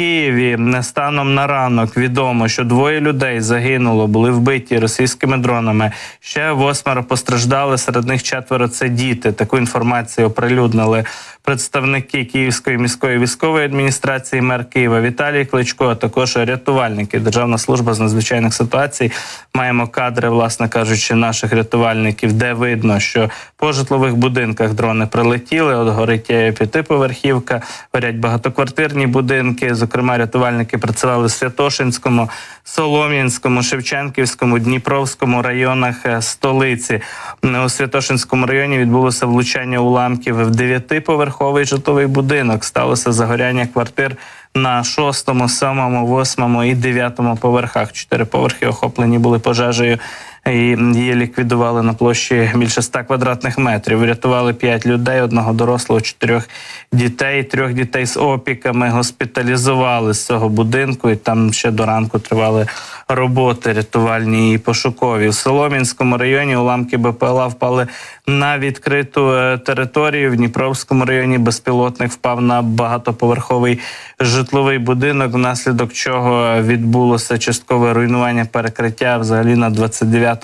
Києві станом на ранок відомо, що двоє людей загинуло, були вбиті російськими дронами. Ще восьмеро постраждали. Серед них четверо це діти. Таку інформацію оприлюднили представники Київської міської військової адміністрації, мер Києва Віталій Кличко, а також рятувальники. Державна служба з надзвичайних ситуацій. Маємо кадри, власне кажучи, наших рятувальників, де видно, що по житлових будинках дрони прилетіли. От горить п'ятиповерхівка, горять багатоквартирні будинки. Зокрема, рятувальники працювали в Святошинському, Солом'янському, Шевченківському, Дніпровському районах е, столиці. У Святошинському районі відбулося влучання уламків в дев'ятиповерховий житловий будинок. Сталося загоряння квартир на шостому, сьомому, восьмому і дев'ятому поверхах. Чотири поверхи охоплені були пожежею. Її ліквідували на площі більше 100 квадратних метрів. Врятували 5 людей, одного дорослого, чотирьох дітей, трьох дітей з опіками. Госпіталізували з цього будинку, і там ще до ранку тривали роботи рятувальні і пошукові. В Солом'янському районі уламки БПЛА впали на відкриту е, територію. В Дніпровському районі безпілотник впав на багатоповерховий житловий будинок, внаслідок чого відбулося часткове руйнування перекриття взагалі на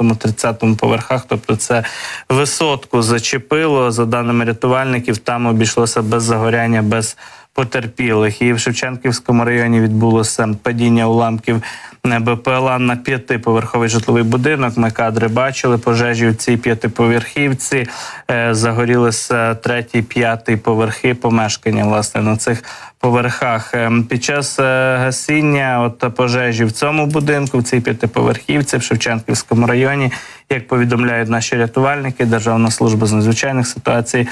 29-30 поверхах. Тобто, це висотку зачепило. За даними рятувальників, там обійшлося без загоряння, без потерпілих. І в Шевченківському районі відбулося падіння уламків БПЛА на п'ятиповерховий житловий будинок. Ми кадри бачили пожежі в цій п'ятиповерхівці. Е, Загорілися третій, п'ятий поверхи помешкання власне на цих поверхах. Е, Під час е, гасіння от пожежі в цьому будинку, в цій п'ятиповерхівці в Шевченківському районі, як повідомляють наші рятувальники, Державна служба з надзвичайних ситуацій.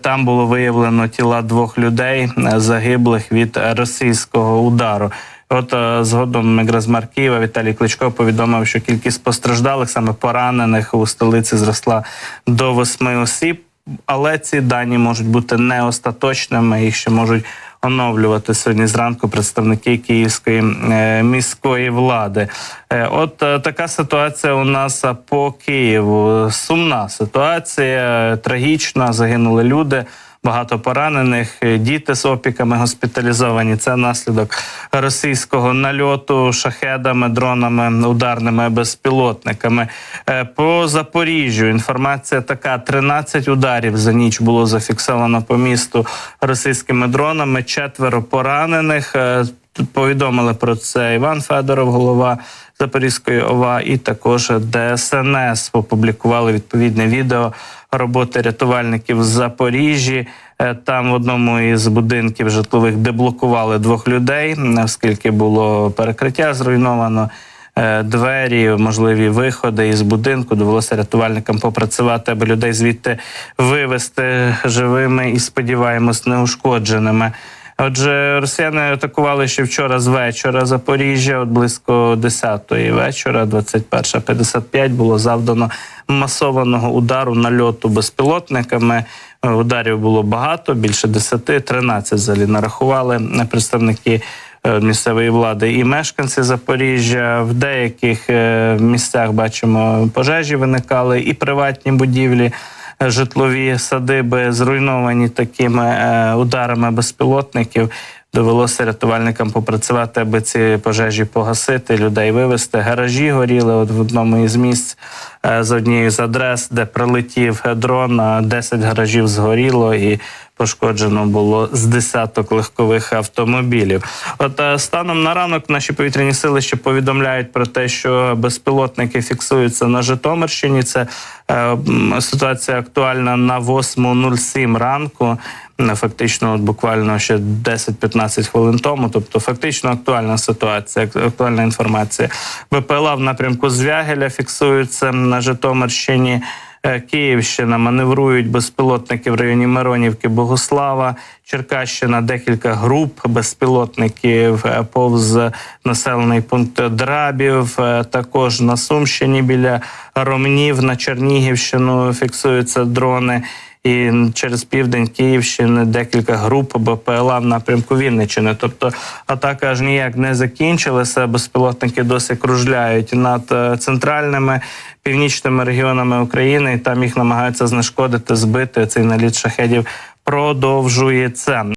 Там було виявлено тіла двох людей е, загиблих від російського удару. От е, згодом якраз мер Києва Віталій Кличко повідомив, що кількість постраждалих, саме поранених у столиці, зросла до восьми осіб. Але ці дані можуть бути не остаточними, їх ще можуть оновлювати сьогодні зранку представники Київської е, міської влади. Е, от е, така ситуація у нас по Києву. Сумна ситуація, трагічна. Загинули люди. Багато поранених, е, діти з опіками госпіталізовані. Це наслідок російського нальоту шахедами, дронами, ударними безпілотниками. Е, По Запоріжжю інформація така: 13 ударів за ніч було зафіксовано по місту російськими дронами. Четверо поранених. Е, повідомили про це Іван Федоров, голова Запорізької ОВА, і також ДСНС опублікували відповідне відео роботи рятувальників в Запоріжжі. Е, Там в одному із будинків житлових деблокували двох людей, оскільки було перекриття зруйновано. е, Двері, можливі виходи із будинку довелося рятувальникам попрацювати, аби людей звідти вивезти живими і сподіваємось неушкодженими. Отже, росіяни атакували ще вчора з вечора Запоріжжя, от близько 10-ї вечора, 21.55, було завдано масованого удару нальоту безпілотниками. Ударів було багато, більше 10, 13 взагалі нарахували представники е, місцевої влади і мешканці Запоріжжя. В деяких е, місцях бачимо пожежі виникали і приватні будівлі житлові садиби зруйновані такими е, ударами безпілотників. Довелося рятувальникам попрацювати, аби ці пожежі погасити, людей вивезти. Гаражі горіли от в одному із місць з однією з адрес, де прилетів дрон. а 10 гаражів згоріло і пошкоджено було з десяток легкових автомобілів. От е, станом на ранок наші повітряні сили ще повідомляють про те, що безпілотники фіксуються на Житомирщині. Це е, ситуація актуальна на 8.07 ранку. Е, Фактично, от буквально ще 10-15 хвилин тому. Тобто, фактично актуальна ситуація, актуальна інформація. БПЛА в напрямку Звягеля фіксуються на Житомирщині. Е, Київщина маневрують безпілотники в районі Миронівки, Богослава, Черкащина, декілька груп безпілотників е, повз населений пункт Драбів. Е, Також на Сумщині біля Ромнів на Чернігівщину фіксуються дрони. І через південь Київщини декілька груп БПЛА в напрямку Вінниччини. Тобто атака аж ніяк не закінчилася. Безпілотники досі кружляють над е, центральними північними регіонами України, і там їх намагаються знешкодити, збити. Цей наліт шахедів продовжується.